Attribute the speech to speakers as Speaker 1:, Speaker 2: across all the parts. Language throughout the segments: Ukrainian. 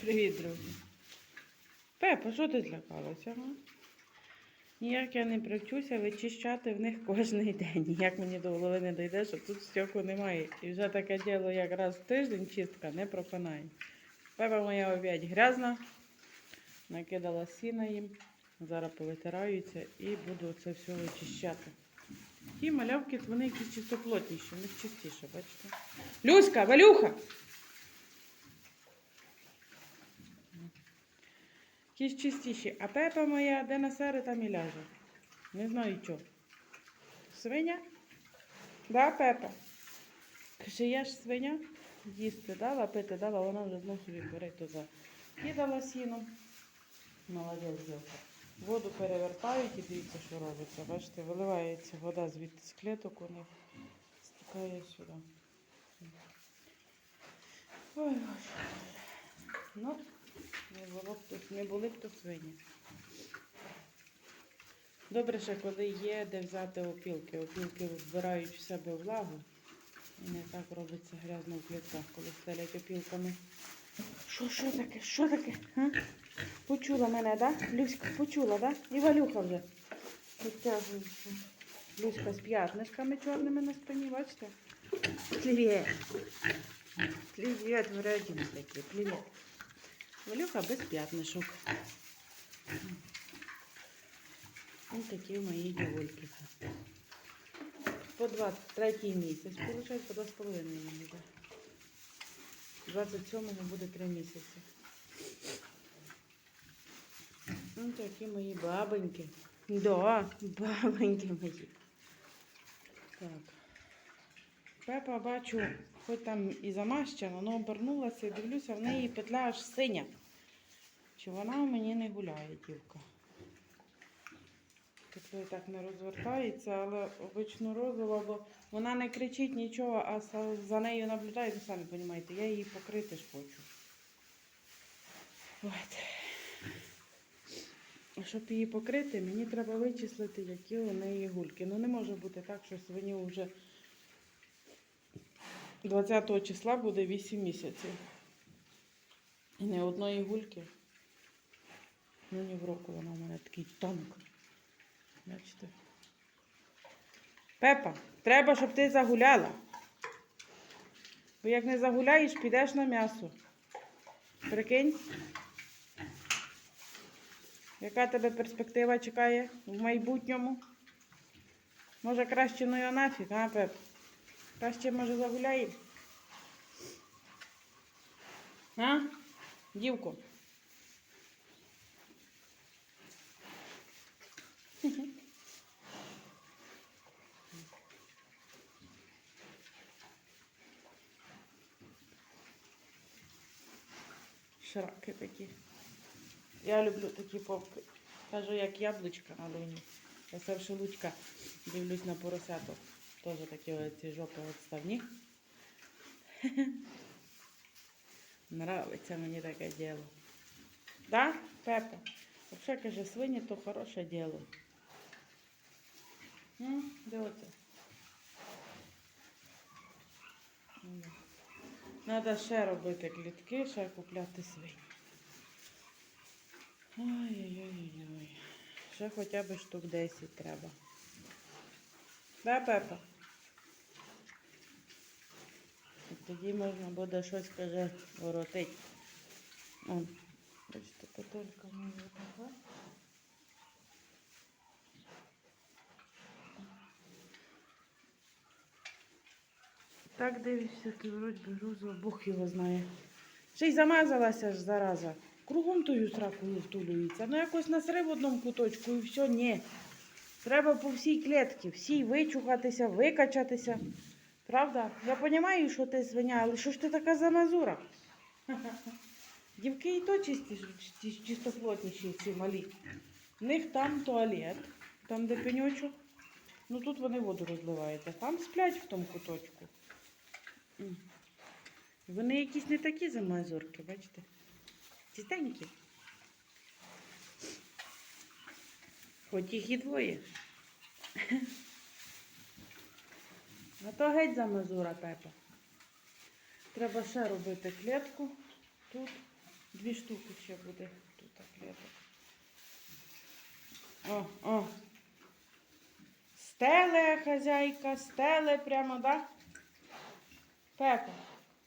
Speaker 1: Привіт, друзі. Пепа, що ти злякалася? га? Ніяк я не привчуся вичищати в них кожен день. Ніяк мені до голови не дійде, що тут стьоку немає. І вже таке діло, як раз в тиждень чистка не проконає. Пепа моя опять грязна, накидала сіна їм. Зараз повитираються і буду це все вичищати. Ті малявки, вони якісь чистоплотніші, у них чистіше, бачите? Люська, Валюха! Якісь чистіші. А пепа моя, де на сери, там і ляже. Не знаю чого. Свиня? Да, пепа? Каже, я ж свиня. Їсти дала, пити дала, вона вже знов собі бере за. Кидала сіном. Молодець зілка. Воду перевертають і дивіться, що робиться. Бачите, виливається вода звідти з клеток у них. Стікає сюди. Ой. Ну, не, було б тут, не були б тут свині. Добре, що коли є де взяти опілки. Опілки вбирають в себе влагу. І не так робиться грязно в клітках, коли стелять опілками. Що що таке? Що таке? А? Почула мене, да? Люська почула, да? І валюха вже. Підтягується. Люська з п'ятничками чорними на спині, бачите? Привіт. Привіт, вредіни такі. Привіт. Валюха без п'ятничок. Ось такі мої дівольки. По 23 місяць, виходить, по два з половиною місяця. 27-му буде 3 місяці. Ну, такі мої бабоньки. Да, бабоньки мої. Так. Пепа бачу, хоч там і замащена, але обернулася і дивлюся, в неї петля аж синя. Чи вона мені не гуляє, дівка? Петлею так не розвертається, але обично розова, бо вона не кричить нічого, а за нею наблюдаю, ви самі розумієте, я її покрити ж хочу. От. Щоб її покрити, мені треба вичислити, які у неї гульки. Ну не може бути так, що свині вже 20 числа буде 8 місяців. І не одної гульки. Ну, ні в року вона у мене такий тонк. Бачите? Пепа, треба, щоб ти загуляла. Бо як не загуляєш, підеш на м'ясо. Прикинь. Яка тебе перспектива чекає в майбутньому? Може краще ну його нафіг, а, Пеп? Краще, може, загуляємо? А? Дівко. Шраки такі. Я люблю такі попки. Кажу, як яблучка на луні. Я все шелудька дивлюсь на поросяток. Теж такі оці жопи відставні. Нравиться мені таке діло. Да, Пепа? Взагалі, каже, свині то хороше діло. М, Де оце? Треба ще робити клітки, ще купляти свині. Ой-ой-ой-ой. Ще хоча б штук 10 треба. Да, Пепа? І тоді можна буде щось, каже, воротити. Бачите, петелька моя така. Так дивишся, ти вроді би Бог його знає. Ще й замазалася ж зараза. Кругом тою сракою втулюється. Ну якось насре в одному куточку і все, ні. Треба по всій клітці, всій вичухатися, викачатися. Правда? Я розумію, що ти свиня, але що ж ти така замазура? Дівки і то чисті- чистоплотніші ці малі. В них там туалет, там де пеньочок. Ну тут вони воду розливають, а там сплять в тому куточку. Вони якісь не такі замазурки, бачите? Чистенькі. Хоч їх і двоє. А то геть замазура Пепа. Треба ще робити клітку. Тут дві штуки ще буде. Тут кліток. О, о. Стеле, хазяйка, стеле прямо, да? Пепа,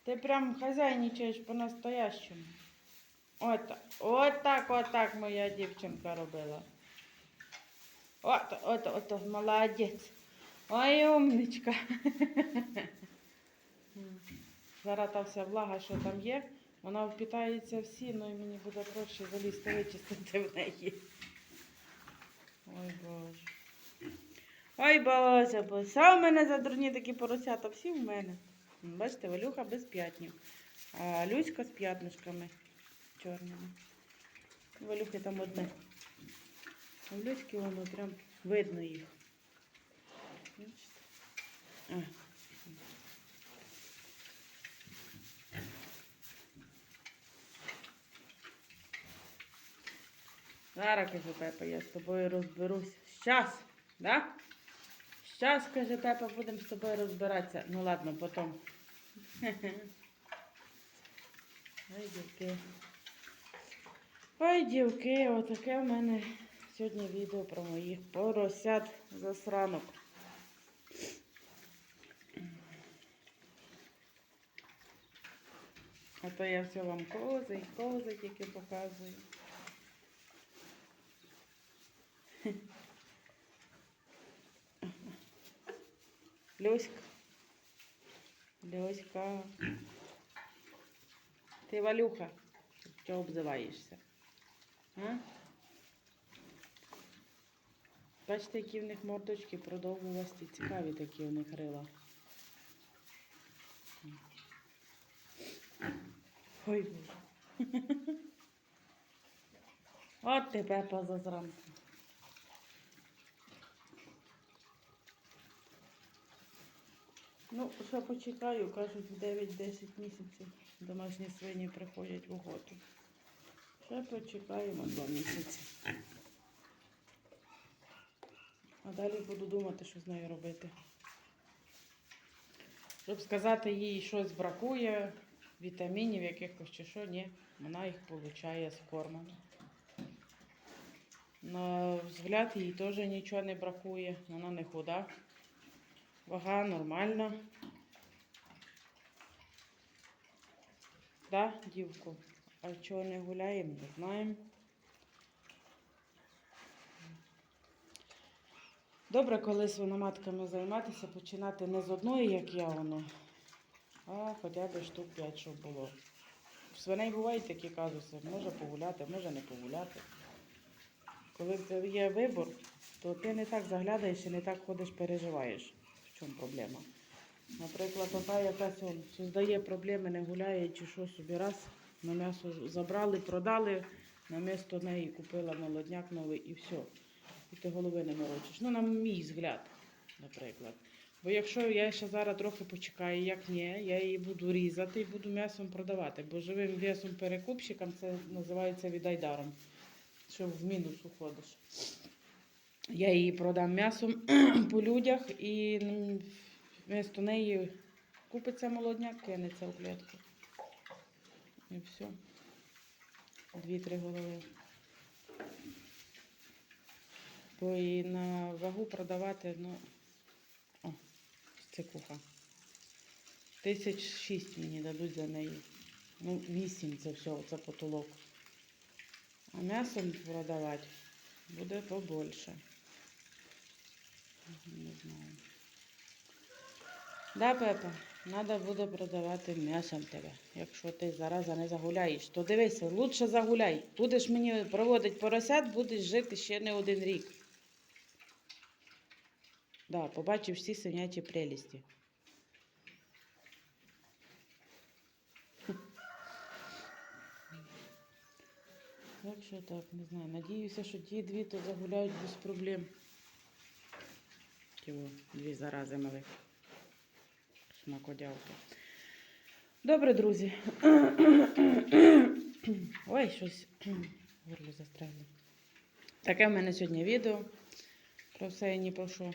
Speaker 1: ти прям хазяйничаєш по-настоящему. Отак, отак, отак моя дівчинка робила. От, от, от, молодець. Ой, умничка. Зараз та вся влага, що там є, вона впітається всі, ну і мені буде проще залізти вичистити в неї. Ой Боже. Ой Боже, бо все в мене за дурні такі поросята, всі в мене. Бачите, Валюха без п'ятнів, а Люська з п'ятнишками чорними. Валюхи там одне. А в Люськи воно прям видно їх. Бачите? Зараз, каже Пепа, я з тобою розберусь. Щас, да? Щас, каже Пепа, будемо з тобою розбиратися. Ну ладно, потім. Ой, дівки. Ой, дівки, отаке в мене сьогодні відео про моїх поросят засранок. А то я все вам кози і кози тільки показую. Люська. Люська. Ти Валюха. Чого обзиваєшся? А? Бачите, які в них мордочки продовгувасті, цікаві такі в них рила. Ой, Боже. От ти Пепа Ну, ще почекаю, кажуть, в 9-10 місяців домашні свині приходять в охоту. Ще почекаємо два місяці. А далі буду думати, що з нею робити. Щоб сказати їй щось бракує, вітамінів якихось чи що, ні, вона їх получає з кормом. На взгляд їй теж нічого не бракує, вона не худа. Вага нормальна. Да, дівку? А чого не гуляємо, не знаємо. Добре, коли свиноматками займатися, починати не з одної, як я воно, а хоча б штук 5, щоб було. В свиней бувають такі казуси, може погуляти, може не погуляти. Коли є вибор, то ти не так заглядаєш і не так ходиш, переживаєш. Чому проблема? Наприклад, така якась он, создає проблеми, не гуляє чи що собі раз, на м'ясо забрали, продали, на місто неї купила молодняк новий і все. І ти голови не морочиш. Ну, на мій взгляд, наприклад. Бо якщо я ще зараз трохи почекаю, як ні, я її буду різати і буду м'ясом продавати. Бо живим весом перекупщикам це називається відайдаром. Що в мінус уходиш. Я її продам м'ясом по людях і м, вмісто неї купиться молодняк, кинеться у клітку. І все. Дві-три голови. Бо і на вагу продавати, ну, о, цикуха. Тисяч шість мені дадуть за неї. Ну, вісім це все, це потолок. А м'ясом продавати буде побольше. Не знаю. Да, Пепа, треба буде продавати м'ясом тебе. Якщо ти зараза не загуляєш, то дивися, лучше загуляй. Будеш мені проводити поросят, будеш жити ще не один рік. Да, побачив всі свинячі прелісті. Так так, не знаю. Надіюся, що ті дві то загуляють без проблем. Ті о, дві зарази малих. Смакодявки. Добре, друзі. Ой, щось горло застрягло. Таке в мене сьогодні відео. Про все і ні про що.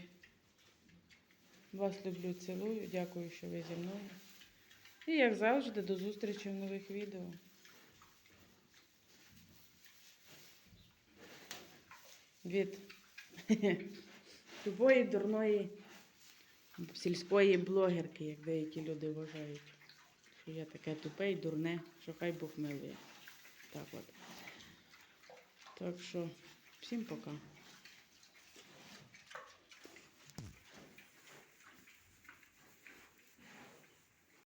Speaker 1: Вас люблю, цілую. Дякую, що ви зі мною. І як завжди, до зустрічі в нових відео. Від тупої дурної сільської блогерки, як деякі люди вважають. Що я таке тупе і дурне, що хай Бог милує. Так от. Так що, всім пока.